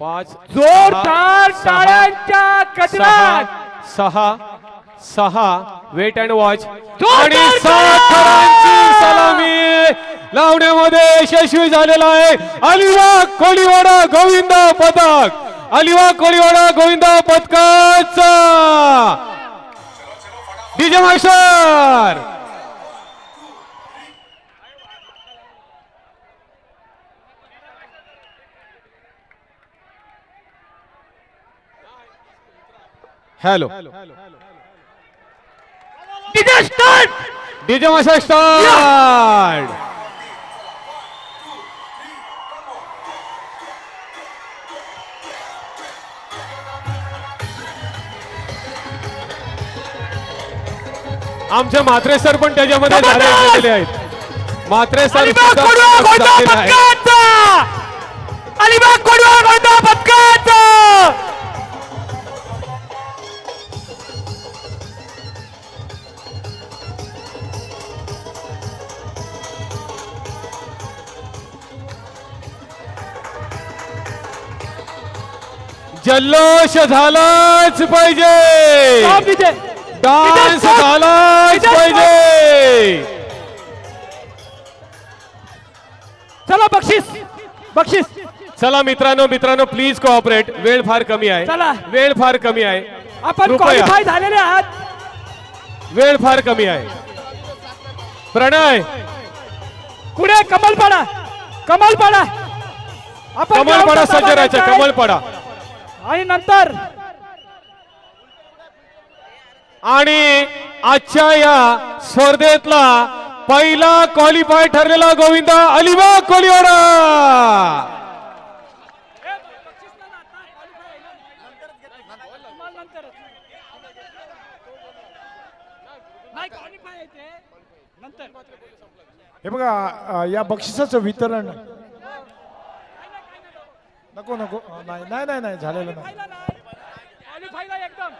पाच जोरदार टाळ्यांच्या गजरात. सहा सहा वेट अँड वॉच. आणि! सात सलामी. लावण्यामध्ये यशस्वी झालेला आहे अलिबाग कोळीवाडा गोविंद पदक. Alibag Koliwada Govind पदकाचा. DJ master! Hello. DJ master start! आमचे म्हात्रे सर पण त्याच्यामध्ये झाले आहेत. म्हात्रे सर जल्लोष झालाच पाहिजे. डान्स झालाच पाहिजे. चला बक्षीस बक्षीस. चला मित्रांनो मित्रांनो प्लीज कोऑपरेट वेळ फार कमी आहे. चला. वेळ फार कमी आहे. आपण. क्वालिफाय झालेले आहात. वेळ फार कमी आहे. प्रणय. पुढे कमलपाडा कमलपाडा. आपण कमलपडा सज्ज राहायचं कमलपडा. आणि नंतर आणि आजच्या या स्पर्धेतला पहिला क्वालिफाय ठरलेला गोविंदा अलिबाग कोलिवाडा हे बघा या बक्षिसाचं वितरण नको नको. नाही नाही नाही झालेलं नाही एकदम.